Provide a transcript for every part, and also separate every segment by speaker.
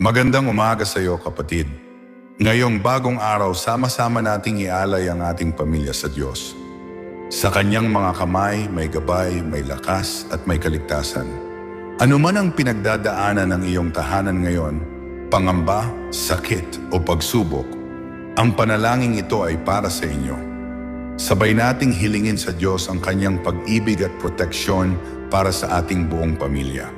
Speaker 1: Magandang umaga sa iyo kapatid. Ngayong bagong araw, sama-sama nating ialay ang ating pamilya sa Diyos. Sa kanyang mga kamay, may gabay, may lakas at may kaligtasan. Ano man ang pinagdadaanan ng iyong tahanan ngayon, pangamba, sakit o pagsubok, ang panalangin ito ay para sa inyo. Sabay nating hilingin sa Diyos ang kanyang pag-ibig at proteksyon para sa ating buong pamilya.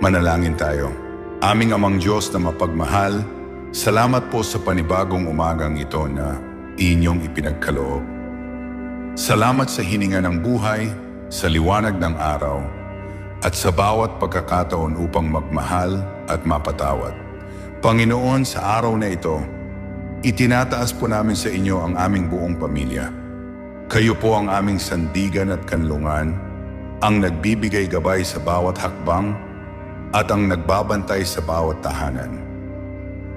Speaker 1: Manalangin tayo. Aming amang Diyos na mapagmahal, salamat po sa panibagong umagang ito na inyong ipinagkaloob. Salamat sa hininga ng buhay, sa liwanag ng araw, at sa bawat pagkakataon upang magmahal at mapatawad. Panginoon, sa araw na ito, itinataas po namin sa inyo ang aming buong pamilya. Kayo po ang aming sandigan at kanlungan, ang nagbibigay gabay sa bawat hakbang at ang nagbabantay sa bawat tahanan.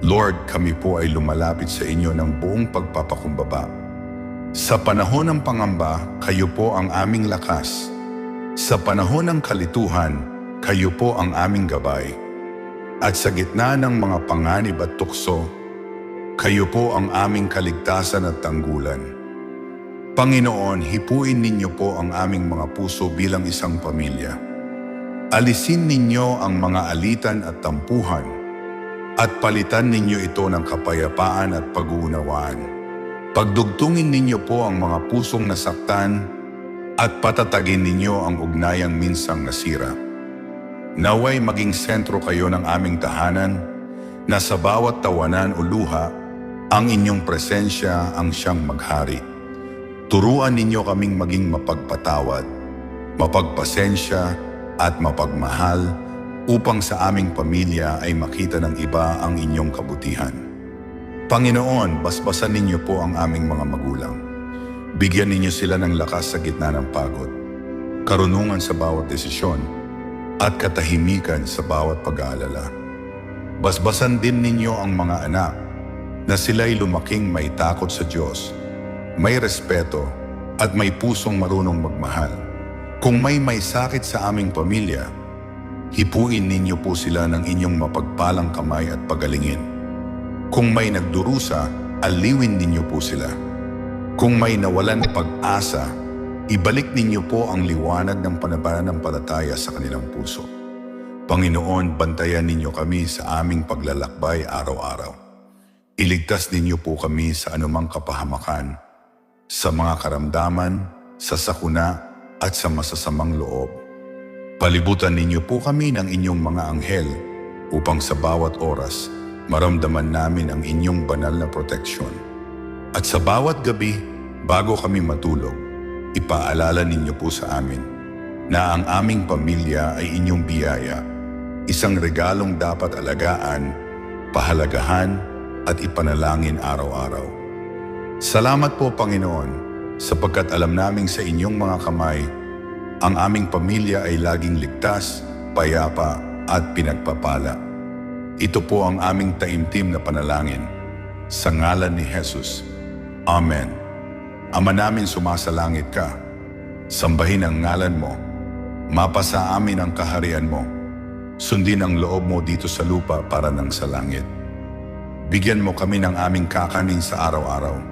Speaker 1: Lord, kami po ay lumalapit sa inyo ng buong pagpapakumbaba. Sa panahon ng pangamba, kayo po ang aming lakas. Sa panahon ng kalituhan, kayo po ang aming gabay. At sa gitna ng mga panganib at tukso, kayo po ang aming kaligtasan at tanggulan. Panginoon, hipuin ninyo po ang aming mga puso bilang isang pamilya. Alisin ninyo ang mga alitan at tampuhan at palitan ninyo ito ng kapayapaan at pag-uunawaan. Pagdugtungin ninyo po ang mga pusong nasaktan at patatagin ninyo ang ugnayang minsang nasira. Naway maging sentro kayo ng aming tahanan na sa bawat tawanan o luha, ang inyong presensya ang siyang maghari. Turuan ninyo kaming maging mapagpatawad, mapagpasensya at mapagmahal upang sa aming pamilya ay makita ng iba ang inyong kabutihan. Panginoon, basbasan ninyo po ang aming mga magulang. Bigyan ninyo sila ng lakas sa gitna ng pagod, karunungan sa bawat desisyon, at katahimikan sa bawat pag-aalala. Basbasan din ninyo ang mga anak na sila'y lumaking may takot sa Diyos, may respeto, at may pusong marunong magmahal. Kung may may sakit sa aming pamilya, hipuin ninyo po sila ng inyong mapagpalang kamay at pagalingin. Kung may nagdurusa, aliwin ninyo po sila. Kung may nawalan pag-asa, ibalik ninyo po ang liwanag ng pananampalataya sa kanilang puso. Panginoon, bantayan ninyo kami sa aming paglalakbay araw-araw. Iligtas ninyo po kami sa anumang kapahamakan, sa mga karamdaman, sa sakuna, at sa masasamang loob. Palibutan ninyo po kami ng inyong mga anghel upang sa bawat oras maramdaman namin ang inyong banal na proteksyon. At sa bawat gabi, bago kami matulog, ipaalala ninyo po sa amin na ang aming pamilya ay inyong biyaya, isang regalong dapat alagaan, pahalagahan at ipanalangin araw-araw. Salamat po Panginoon sapagkat alam naming sa inyong mga kamay, ang aming pamilya ay laging ligtas, payapa at pinagpapala. Ito po ang aming taimtim na panalangin. Sa ngalan ni Jesus. Amen. Ama namin sumasalangit ka. Sambahin ang ngalan mo. Mapasa amin ang kaharian mo. Sundin ang loob mo dito sa lupa para nang sa langit. Bigyan mo kami ng aming kakanin sa araw-araw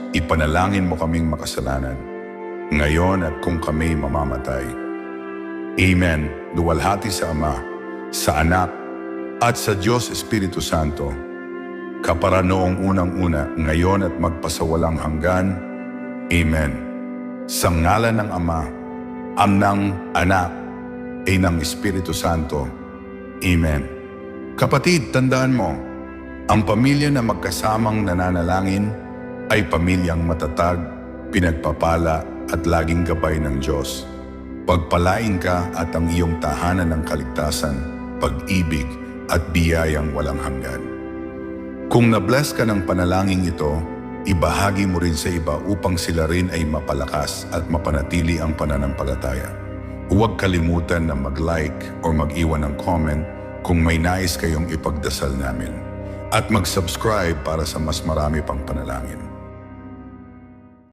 Speaker 1: Ipanalangin mo kaming makasalanan, ngayon at kung kami mamamatay. Amen. Luwalhati sa Ama, sa Anak, at sa Diyos Espiritu Santo, kapara noong unang-una, ngayon at magpasawalang hanggan. Amen. Sa ngalan ng Ama, am ng Anak, ay ng Espiritu Santo. Amen. Kapatid, tandaan mo, ang pamilya na magkasamang nananalangin ay pamilyang matatag, pinagpapala at laging gabay ng Diyos. Pagpalain ka at ang iyong tahanan ng kaligtasan, pag-ibig at biyayang walang hanggan. Kung nabless ka ng panalangin ito, ibahagi mo rin sa iba upang sila rin ay mapalakas at mapanatili ang pananampalataya. Huwag kalimutan na mag-like or mag-iwan ng comment kung may nais kayong ipagdasal namin. At mag-subscribe para sa mas marami pang panalangin.